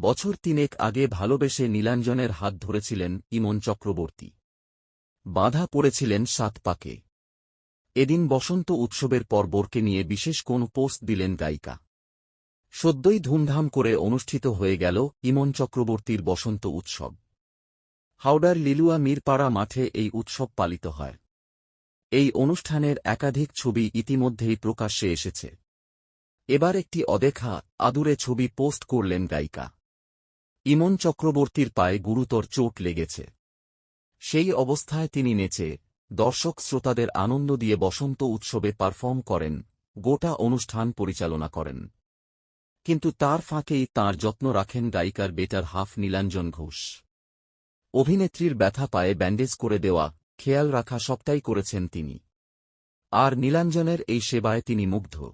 বছর তিনেক আগে ভালোবেসে নীলাঞ্জনের হাত ধরেছিলেন ইমন চক্রবর্তী। বাধা পড়েছিলেন সাত পাকে। এদিন বসন্ত উৎসবের পর বোরকে নিয়ে বিশেষ কোন পোস্ট দিলেন গায়িকা। সদ্যই ধুমধাম করে অনুষ্ঠিত হয়ে গেল ইমন চক্রবর্তীর বসন্ত উৎসব। হাওড়ার লিলুয়া মিরপাড়া মাঠে এই উৎসব পালিত হয়। এই অনুষ্ঠানের একাধিক ছবি ইতিমধ্যেই প্রকাশ্যে এসেছে। এবার একটি অদেখা আদুরে ছবি পোস্ট করলেন গায়িকা। ইমন চক্রবর্তীর পায়ে গুরুতর চোট লেগেছে। সেই অবস্থায় তিনি নেচে দর্শক শ্রোতাদের আনন্দ দিয়ে বসন্ত উৎসবে পারফর্ম করেন, গোটা অনুষ্ঠান পরিচালনা করেন। কিন্তু তার ফাঁকেই তার যত্ন রাখেন গায়িকার বেটার হাফ নীলাঞ্জন ঘোষ। অভিনেত্রীর ব্যথা পায়ে ব্যান্ডেজ করে দেওয়া, খেয়াল রাখা সবটাই করেছেন তিনি। আর নীলাঞ্জনের এই সেবায় তিনি মুগ্ধ।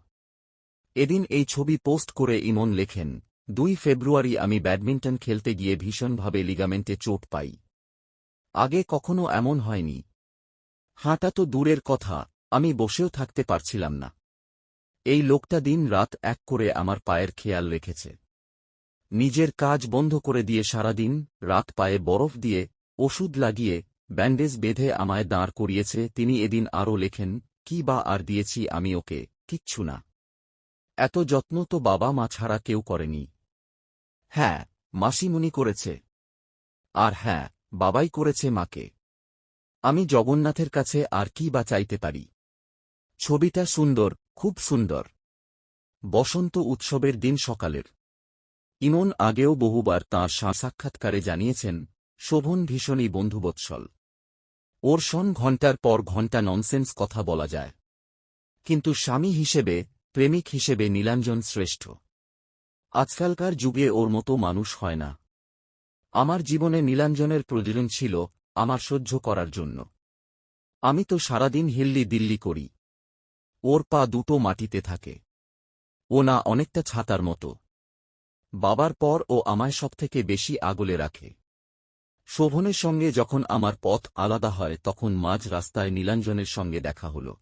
এদিন এই ছবি পোস্ট করে ইমন লেখেন দুই ফেব্রুয়ারি আমি ব্যাডমিন্টন খেলতে গিয়ে ভীষণভাবে লিগামেন্টে চোট পাই। আগে কখনো এমন হয়নি। হাঁটা তো দূরের কথা, আমি বসেও থাকতে পারছিলাম না। এই লোকটা দিন রাত এক করে আমার পায়ের খেয়াল রেখেছে। নিজের কাজ বন্ধ করে দিয়ে সারাদিন রাত পায়ে বরফ দিয়ে ওষুধ লাগিয়ে ব্যান্ডেজ বেঁধে আমায় দাঁড় করিয়েছে, তিনি এদিন আরও লেখেন, কি বা আর দিয়েছি আমি ওকে, কিচ্ছু না। এত যত্ন তো বাবা মা ছাড়া কেউ করেনি। হ্যাঁ মাসিমুনি করেছে। আর হ্যাঁ বাবাই করেছে মাকে। আমি জগন্নাথের কাছে আর কি বা চাইতে পারি? ছবিটা সুন্দর, খুব সুন্দর। বসন্ত উৎসবের দিন সকালের। ইমন আগেও বহুবার তাঁর সাক্ষাৎকারে জানিয়েছেন, শোভন ভীষণই বন্ধুবৎসল। ওর সন ঘণ্টার পর ঘণ্টা ননসেন্স কথা বলা যায়। কিন্তু স্বামী হিসেবে, প্রেমিক হিসেবে নীলাঞ্জন শ্রেষ্ঠ। আজকালকার যুগে ওর মতো মানুষ হয় না। আমার জীবনে নীলাঞ্জনের প্রয়োজন ছিল আমার সহ্য করার জন্য। আমি তো সারাদিন হিল্লি দিল্লি করি। ওর পা দুটো মাটিতে থাকে। ও না অনেকটা ছাতার মতো। বাবার পর ও আমায় সবথেকে বেশি আগলে রাখে। শোভনের সঙ্গে যখন আমার পথ আলাদা হয় তখন মাঝ রাস্তায় নীলাঞ্জনের সঙ্গে দেখা হল।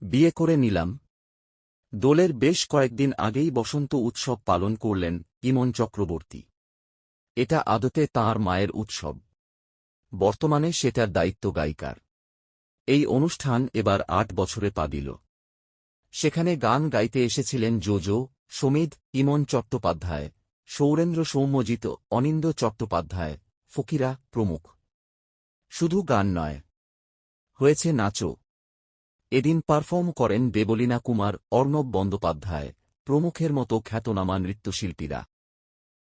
বিয়ে করে নিলাম দোলের বেশ কয়েকদিন আগেই বসন্ত উৎসব পালন করলেন ইমন চক্রবর্তী। এটা আদতে তাঁর মায়ের উৎসব। বর্তমানে সেটার দায়িত্ব গায়িকার। এই অনুষ্ঠান এবার আট বছরে পা দিল। সেখানে গান গাইতে এসেছিলেন জোজো সমিদ ইমন চট্টোপাধ্যায়, সৌরেন্দ্র সৌম্যজিত অনিন্দ চট্টোপাধ্যায়, ফকিরা প্রমুখ। শুধু গান নয়, হয়েছে নাচও। এদিন পারফর্ম করেন দেবলীনা কুমার অর্ণব বন্দ্যোপাধ্যায় প্রমুখের মতো খ্যাতনামা নৃত্যশিল্পীরা।